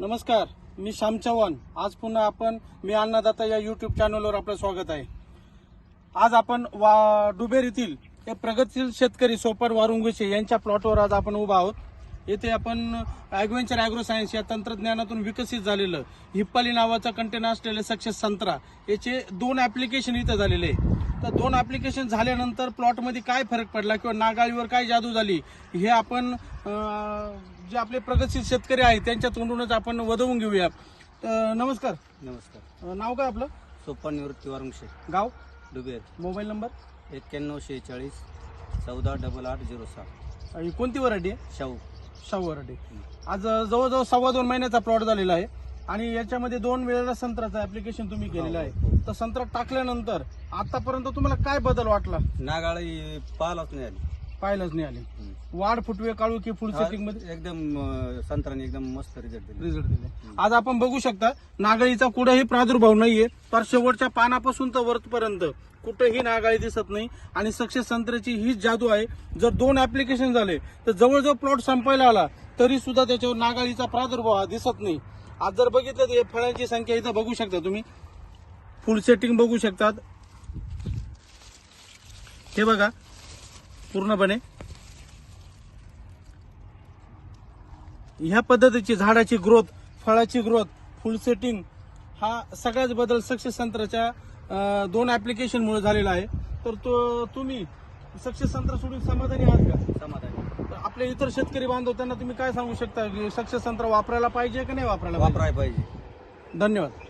नमस्कार मी श्याम चव्हाण. आज पुन्हा आपण मी अन्नदाता या युट्यूब चॅनलवर आपलं स्वागत आहे. आज आपण वा डुबेर येथील हे प्रगतशील शेतकरी सोपर वारुंगुशे यांच्या प्लॉटवर आज आपण उभा आहोत. येथे आपण ॲग्वेंचर ॲग्रो सायन्स या तंत्रज्ञानातून विकसित झालेलं हिप्पाली नावाचा कंटेनर असलेले सक्सेस संत्रा. याचे दोन ॲप्लिकेशन इथं झालेले आहे. तर दोन ॲप्लिकेशन झाल्यानंतर प्लॉटमध्ये काय फरक पडला किंवा नागाळीवर काय जादू झाली हे आपण जे आपले प्रगतशील शेतकरी आहेत त्यांच्या तोंडूनच आपण वदवून घेऊया तर नमस्कार. नमस्कार. अं, नाव काय आपलं? सोपान निवृत्ती वारुंगशे गाव? डुबेर. Mobile number? एक्क्याण्णव शेहेचाळीस चौदा डबल आठ झिरो सहा ही कोणती व्हरायटी आहे? शाहू. शाहू व्हरायटी आज अं, जवळजवळ सव्वा दोन महिन्याचा प्लॉट झालेला आहे. आणि याच्यामध्ये दोन वेळेला संत्र्याचं ऍप्लिकेशन तुम्ही केलेलं आहे. हो, हो. तर संत्रा टाकल्यानंतर आतापर्यंत तुम्हाला काय बदल वाटला? नागाळी पाहायलाच नाही आली. पाहायलाच नाही आले. वाढ फुटवे काळू की फुल सेटिंगमध्ये? एकदम संत्राने एकदम मस्त रिझल्ट दिले. रिझल्ट दिले. आज आपण बघू शकता नागाळीचा कुठेही प्रादुर्भाव नाहीये तर शेवटच्या पानापासून तर वरपर्यंत कुठेही नागाळी दिसत नाही. आणि सक्सेस संत्र्याची हीच जादू आहे जर दोन ऍप्लिकेशन झाले तर जवळजवळ प्लॉट संपायला आला तरी सुद्धा त्याच्यावर नागाळीचा प्रादुर्भाव हा दिसत नाही. आज जर बघितलं तर हे फळांची संख्या इथं बघू शकता तुम्ही. फुल सेटिंग बघू शकतात. हे बघा पूर्णपणे. ह्या पद्धतीची झाडाची ग्रोथ फळाची ग्रोथ फुल सेटिंग हा सगळ्याच बदल सक्सेस संत्राच्या दोन ऍप्लिकेशन मुळे झालेला आहे. तर तो तुम्ही सक्सेस संत्र सोडून समाधानी आहात का? समाधान. तर आपले इतर शेतकरी बांधव त्यांना तुम्ही काय सांगू शकता? की सक्सेस संत्र वापरायला पाहिजे की नाही वापरायला वापरायला पाहिजे. धन्यवाद.